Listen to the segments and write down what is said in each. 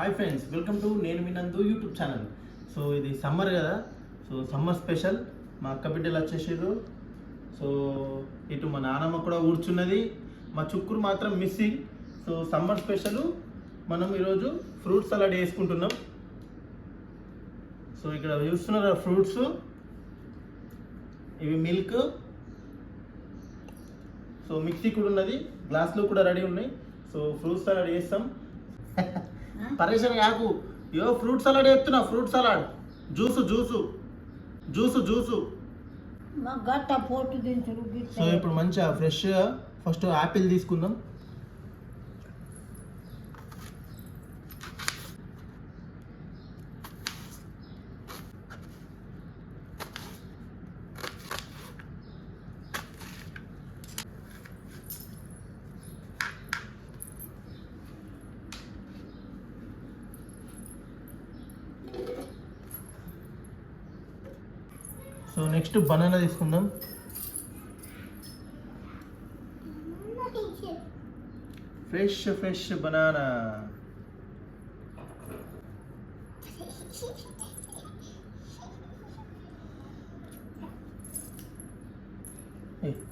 Hi friends welcome to నేను మీ Nandu YouTube channel so ఇది సమ్మర్ కదా. సో సమ్మర్ స్పెషల్ మా అక్క బిడ్డలు వచ్చేసారు సో ఇటు మా నానమ్మ కూడా కూర్చున్నది. మా చుక్కూరు మాత్రం మిస్సింగ్ సో సమ్మర్ స్పెషల్ మనం ఈరోజు ఫ్రూట్ సలాడ్ వేసుకుంటున్నాం. సో ఇక్కడ చూస్తున్నారు ఫ్రూట్స్ ఇవి మిల్క్ సో మిక్సీ కూడా ఉన్నది. గ్లాస్లో కూడా రెడీ ఉన్నాయి. సో ఫ్రూట్ సలాడ్ చేస్తాం పరేషన్ కాకు. యో fruit salad ఎత్తున్నా fruit salad. Juice juice. Juice juice. So ఇప్పుడు మంచిగా ఫ్రెష్గా ఫస్ట్ యాపిల్ తీసుకుందాం. సో నెక్స్ట్ బనానా తీసుకుందాం. ఫ్రెష్ ఫ్రెష్ బనానా ఎట్లా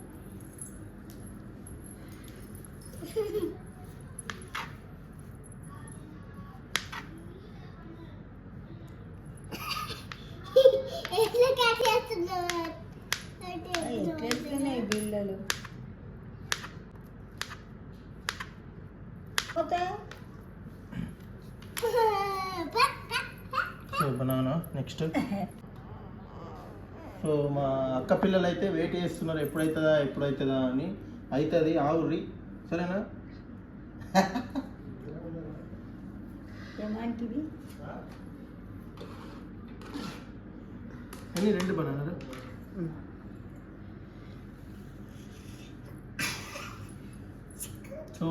సో బనానా నెక్స్ట్. సో మా అక్క పిల్లలు అయితే వెయిట్ చేస్తున్నారు ఎప్పుడైతుందా ఎప్పుడైతుందా అని. అవుతుంది ఆవుర్రి సరేనా? అని రెండు బనానా సో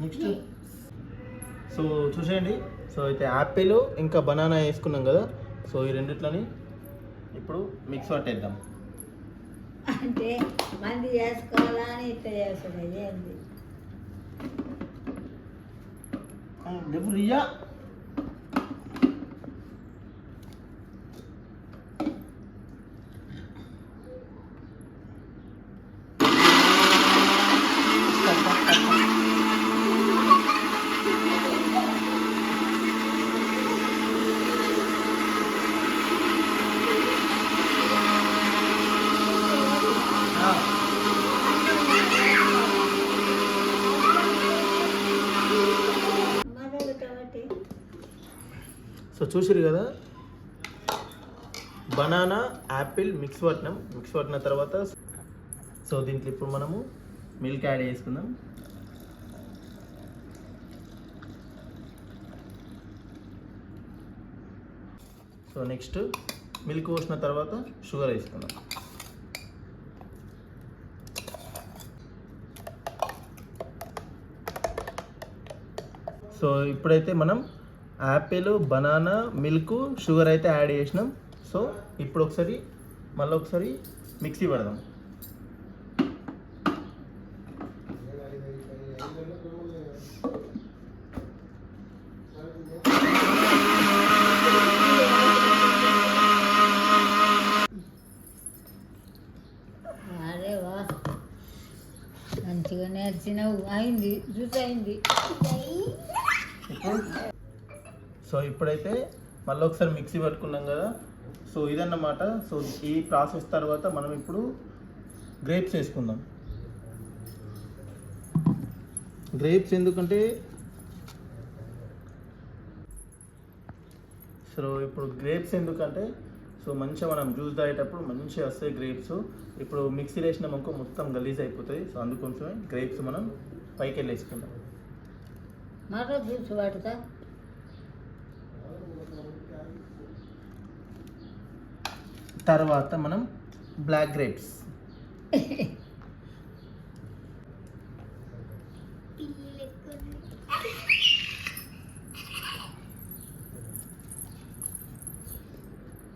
నెక్స్ట్ సో చూసేయండి. సో అయితే యాపిల్ ఇంకా బనానా వేసుకున్నాం కదా. సో ఈ రెండిట్లని ఇప్పుడు మిక్స్ పట్టేద్దాం అంటే మంది చేసుకోవాలా అని ఇట్లా చేస్తాడు ఏంది? రియా మరొకటి కాబట్టి సో చూసిరు కదా? బనానా యాపిల్ మిక్స్ పట్టినాం మిక్స్ పట్టిన తర్వాత సో దీంట్లో ఇప్పుడు మనము మిల్క్ యాడ్ చేసుకుందాం. సో నెక్స్ట్ మిల్క్ పోసిన తర్వాత షుగర్ వేసుకుందాం. సో ఇప్పుడైతే మనం యాపిల్ బనానా మిల్క్ షుగర్ అయితే యాడ్ చేసినాం. సో ఇప్పుడు ఒకసారి మళ్ళీ ఒకసారి మిక్సీ పడదాం. మంచిగా నేర్చినావు. అయింది. జ్యూస్ అయింది. సో ఇప్పుడైతే మళ్ళీ ఒకసారి మిక్సీ పట్టుకున్నాం కదా. సో ఇదన్నమాట. సో ఈ ప్రాసెస్ తర్వాత మనం ఇప్పుడు గ్రేప్స్ వేసుకుందాం. గ్రేప్స్ ఎందుకంటే సో ఇప్పుడు గ్రేప్స్ ఎందుకంటే సో మంచిగా మనం జ్యూస్ తాగేటప్పుడు మంచిగా వస్తాయి గ్రేప్స్. ఇప్పుడు మిక్సీ వేసిన మనకు మొత్తం గలీజ్ అయిపోతాయి. సో అందుకోసమే గ్రేప్స్ మనం పైకి వెళ్ళి వేసుకుందాం జ్యూస్ తర్వాత మనం బ్లాక్ గ్రేప్స్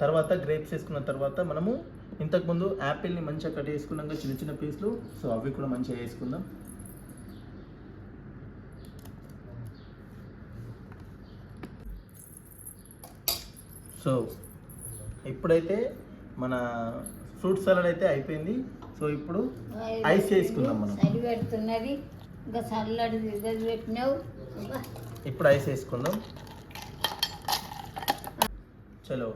తర్వాత గ్రేప్స్ వేసుకున్న తర్వాత మనము ఇంతకుముందు యాపిల్ని మంచిగా కట్ చేసుకున్నాక చిన్న చిన్న పీస్లు సో అవి కూడా మంచిగా వేసుకుందాం. సో ఇప్పుడైతే మన ఫ్రూట్ సలాడ్ అయితే అయిపోయింది. సో ఇప్పుడు ఐస్ వేసుకుందాం మనం. చలి పెడుతున్నది. ఇంకా చల్లడి గది పెట్టినావు. ఇప్పుడు ఐస్ వేసుకుందాం. చలో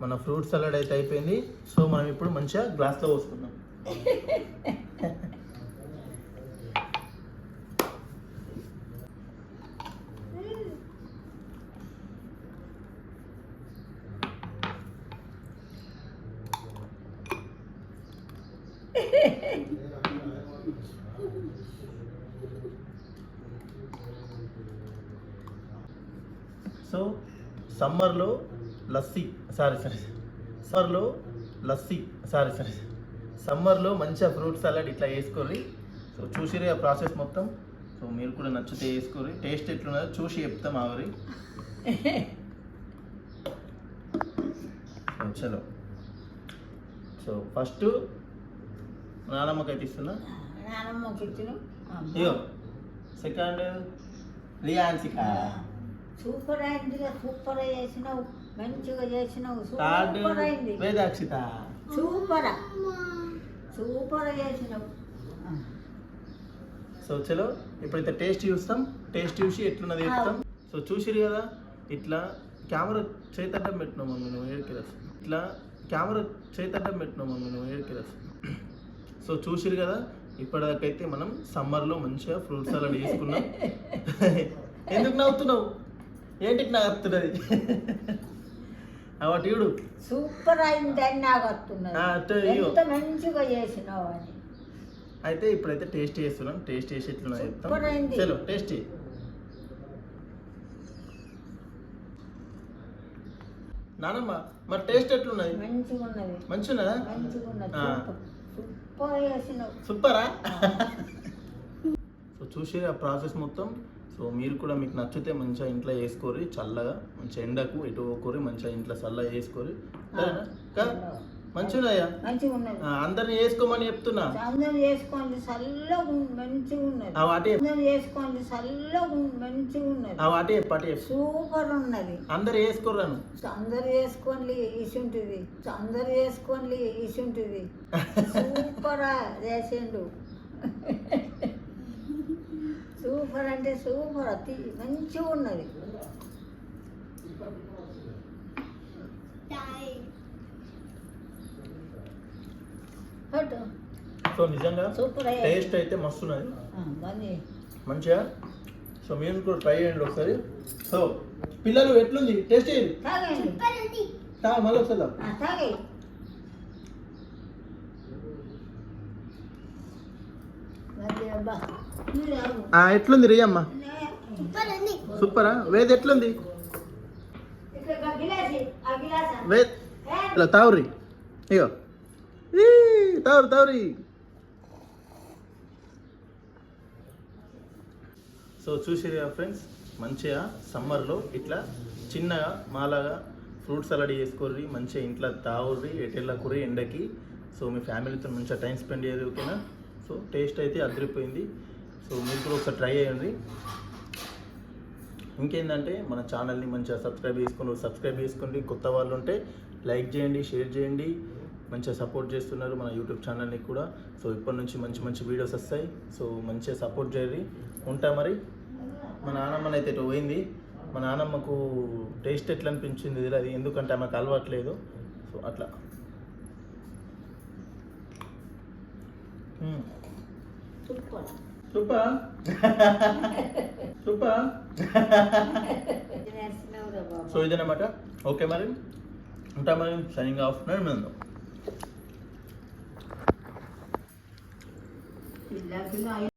మన ఫ్రూట్ సలాడ్ అయితే అయిపోయింది. సో మనం ఇప్పుడు మంచిగా గ్లాస్లో పోసుకుందాం. సో సమ్మర్లో లస్సీ సారీ సారీ సమ్మర్లో లస్సీ సారీ సారీ సమ్మర్లో మంచిగా ఫ్రూట్ సలాడ్ ఇట్లా వేసుకోర్రి సో చూసిరి ఆ ప్రాసెస్ మొత్తం. సో మీరు కూడా నచ్చితే వేసుకోరి టేస్ట్ ఎట్లున్నదో చూసి చెప్తాం ఆవరి. చలో. సో ఫస్ట్ నానమ్మకైతే ఇస్తున్నా. నానమ్మకి ఇచ్చిన. సెకండ్ రియాన్సిక. సూపర్ అయింది సూపర్ చేసినావు మంచిగా చేసినావు సూపర్ అయింది. వేదాక్షిత. సూపర్ సూపర్ చేసినావు. సో చలో ఇప్పుడైతే టేస్ట్ చూస్తాం టేస్ట్ చూసి ఎట్లున్నది చెప్తాం. సో చూసిరు కదా ఇట్లా కెమెరా చేతడ్డం పెట్టినాం మమ్మీ నువ్వు ఏడికి రసం ఇట్లా కెమెరా చేతడ్డం పెట్టినాం మమ్మీ నువ్వు ఏడికి రసం సో చూసిరు కదా ఇప్పటిదాకైతే మనం సమ్మర్లో మంచిగా ఫ్రూట్ సలాడ్ చేసుకున్నాం ఎందుకు నవ్వుతున్నావు? ఏంటికి నవ్వుతున్నది అవటి చూడు. సూపర్ అయింది అని నాకు వస్తున్నది. ఎంత మంచిగా చేసినావు అని. అయితే ఇప్పుడైతే టేస్ట్ చేస్తున్నాం. టేస్ట్ చేసి ఎట్లున్నా చెప్తాం. సూపర్. చలో టేస్ట్. నానమ్మ మరి టేస్ట్ ఎట్లున్నది? మంచిగా ఉన్నది మంచిగా మంచిగా ఉన్నది. Super super? సూపరా చూసి ఆ ప్రాసెస్ మొత్తం. సో మీరు కూడా మీకు నచ్చితే మంచిగా ఇంట్లో వేసుకోరి చల్లగా మంచిగా ఎండకు ఎటు పోకోరి మంచిగా ఇంట్లో చల్లగా వేసుకోరి మంచిగా అందరిని వేసుకోమని చెప్తున్నా. అందరం చేసుకోండి చల్లగా మంచిగా ఉన్నది. వాటి అందరం చల్లగా మంచిగా ఉన్నది. వాటి పాటి. సూపర్ ఉన్నది. అందరు వేసుకోరాను అందరు చేసుకోండి ఇసుంటుంది అందరు చేసుకోండి ఇసుంటుంది సూపర్ చేసిండు సూపర్ అంటే సూపర్ అతి మంచిగా ఉన్నది. సో నిజంగా. టేస్ట్ అయితే మస్తున్నది మంచిగా? సో మీరు కూడా ట్రై చేయండి ఒకసారి. సో పిల్లలు ఎట్లుంది? టేస్ట్ చేయండి. మళ్ళీ ఒకసారి తా. ఆ, తాగండి మరి అబ్బా మీరు తాగు. ఆ, ఎట్లుంది రియమ్మ సూపరా? వేద్ ఎట్లుంది? వేద్? ఇలా తావురి. ఇగో. తావురి తావురి. సో చూసిరు ఫ్రెండ్స్ మంచిగా సమ్మర్లో ఇట్లా చిన్నగా మాలాగా ఫ్రూట్ సలాడ్ చేసుకోర్రి మంచిగా ఇంట్లో తావుర్రి ఎటెళ్ళకుర్రి ఎండకి. సో మీ ఫ్యామిలీతో మంచిగా టైం స్పెండ్ చేయరు ఓకేనా? సో టేస్ట్ అయితే అదిరిపోయింది. సో మీరు కూడా ఒకసారి ట్రై చేయండి. ఇంకేంటంటే మన ఛానల్ని మంచిగా సబ్స్క్రైబ్ చేసుకుని సబ్స్క్రైబ్ చేసుకోండి. కొత్త వాళ్ళు ఉంటే లైక్ చేయండి షేర్ చేయండి. మంచిగా సపోర్ట్ చేస్తున్నారు మన యూట్యూబ్ ఛానల్ని కూడా. సో ఇప్పటి నుంచి మంచి మంచి వీడియోస్ వస్తాయి. సో మంచిగా సపోర్ట్ చేయండి. ఉంటా మరి. మా నాన్నమ్మని అయితే ఇటు పోయింది. మా నాన్నమ్మకు టేస్ట్ ఎట్లా అనిపించింది తెలియదు. ఎందుకంటే ఆమెకు అలవాట్లేదు. సో అట్లా. మ్మ్. సూపర్ సూపర్ సూపర్ తినేస్తున్నావురా బాబు సో ఇదన్నమాట ఓకే మరి ఉంటా మరి సైనింగ్ ఆఫ్ నడిమిందాం పిల్లకి